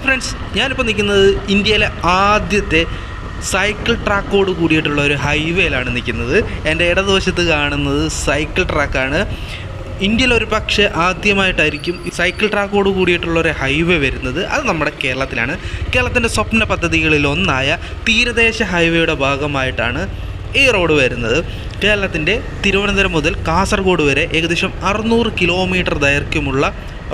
Hi friends ഞാനിപ്പോൾ നിൽക്കുന്നത് ഇന്ത്യയിലെ ആദ്യത്തെ സൈക്കിൾ ട്രാക്കോട് കൂടിയിട്ടുള്ള ഒരു ഹൈവേയിലാണ് നിൽക്കുന്നത്. എന്റെ ഇടതുവശത്ത് കാണുന്നത് സൈക്കിൾ ട്രാക്കാണ്. ഇന്ത്യയിൽ ഒരു പക്ഷേ ആദ്യമായിട്ടായിരിക്കും സൈക്കിൾ ട്രാക്കോട് കൂടിയിട്ടുള്ള ഒരു ഹൈവേ വരുന്നത്. അത് നമ്മുടെ കേരളത്തിലാണ്. കേരളത്തിന്റെ സ്വപ്ന പദ്ധതികളിലൊന്നായ തീരദേശ ഹൈവേയുടെ ഭാഗമായിട്ടാണ് ഈ റോഡ് വരുന്നത്. കേരളത്തിന്റെ തിരുവനന്തപുരം മുതൽ കാസർഗോഡ് വരെ ഏകദേശം അറുന്നൂറ് കിലോമീറ്റർ ദൈർഘ്യമുള്ള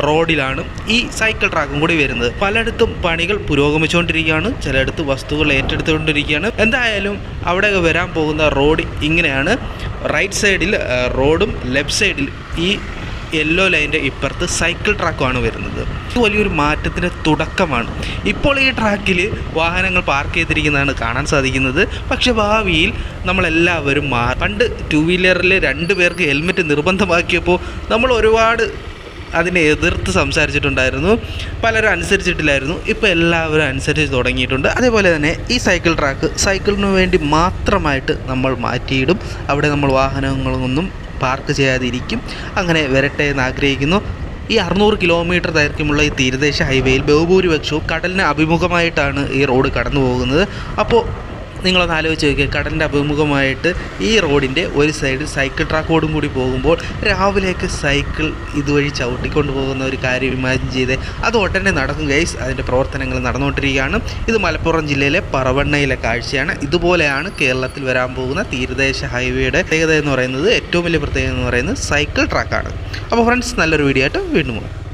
റോഡിലാണ് ഈ സൈക്കിൾ ട്രാക്കും കൂടി വരുന്നത്. പലയിടത്തും പണികൾ പുരോഗമിച്ചുകൊണ്ടിരിക്കുകയാണ്. ചിലയിടത്ത് വസ്തുക്കൾ ഏറ്റെടുത്തുകൊണ്ടിരിക്കുകയാണ്. എന്തായാലും അവിടെ വരാൻ പോകുന്ന റോഡ് ഇങ്ങനെയാണ്. റൈറ്റ് സൈഡിൽ റോഡും ലെഫ്റ്റ് സൈഡിൽ ഈ യെല്ലോ ലൈന്റെ ഇപ്പുറത്ത് സൈക്കിൾ ട്രാക്കുമാണ് വരുന്നത്. ഇത് വലിയൊരു മാറ്റത്തിന്റെ തുടക്കമാണ്. ഇപ്പോൾ ഈ ട്രാക്കിൽ വാഹനങ്ങൾ പാർക്ക് ചെയ്തിരിക്കുന്നതാണ് കാണാൻ സാധിക്കുന്നത്. പക്ഷെ ഭാവിയിൽ നമ്മളെല്ലാവരും മാ പണ്ട് ടു വീലറിൽ രണ്ട് പേർക്ക് ഹെൽമെറ്റ് നിർബന്ധമാക്കിയപ്പോൾ നമ്മൾ ഒരുപാട് അതിനെ എതിർത്ത് സംസാരിച്ചിട്ടുണ്ടായിരുന്നു. പലരും അനുസരിച്ചിട്ടില്ലായിരുന്നു. ഇപ്പോൾ എല്ലാവരും അനുസരിച്ച് തുടങ്ങിയിട്ടുണ്ട്. അതേപോലെ തന്നെ ഈ സൈക്കിൾ ട്രാക്ക് സൈക്കിളിന് വേണ്ടി മാത്രമായിട്ട് നമ്മൾ മാറ്റിയിടും. അവിടെ നമ്മൾ വാഹനങ്ങളൊന്നും പാർക്ക് ചെയ്യാതിരിക്കും. അങ്ങനെ വരട്ടെ എന്ന് ആഗ്രഹിക്കുന്നു. ഈ അറുന്നൂറ് കിലോമീറ്റർ ദൈർഘ്യമുള്ള ഈ തീരദേശ ഹൈവേയിൽ ബഹുഭൂരിപക്ഷവും കടലിന് അഭിമുഖമായിട്ടാണ് ഈ റോഡ് കടന്നു പോകുന്നത് അപ്പോൾ നിങ്ങളൊന്ന് ആലോചിച്ച് നോക്കിയാൽ കടലിന്റെ അഭിമുഖമായിട്ട് ഈ റോഡിന്റെ ഒരു സൈഡ് സൈക്കിൾ ട്രാക്കോടും കൂടി പോകുമ്പോൾ രാവിലെയൊക്കെ സൈക്കിൾ ഇതുവഴി ചവിട്ടിക്കൊണ്ട് പോകുന്ന ഒരു കാര്യം ഇമാജിൻ ചെയ്ത്. അത് ഉടനെ നടക്കും ഗൈസ് അതിന്റെ പ്രവർത്തനങ്ങൾ നടന്നുകൊണ്ടിരിക്കുകയാണ്. ഇത് മലപ്പുറം ജില്ലയിലെ പറവണ്ണയിലെ കാഴ്ചയാണ്. ഇതുപോലെയാണ് കേരളത്തിൽ വരാൻ പോകുന്ന തീരദേശ ഹൈവേയുടെ പ്രത്യേകത എന്ന് പറയുന്നത് ഏറ്റവും വലിയ പ്രത്യേകത എന്ന് പറയുന്നത് സൈക്കിൾ ട്രാക്കാണ് അപ്പോൾ ഫ്രണ്ട്സ് നല്ലൊരു വീഡിയോ ആയിട്ട് വീണ്ടും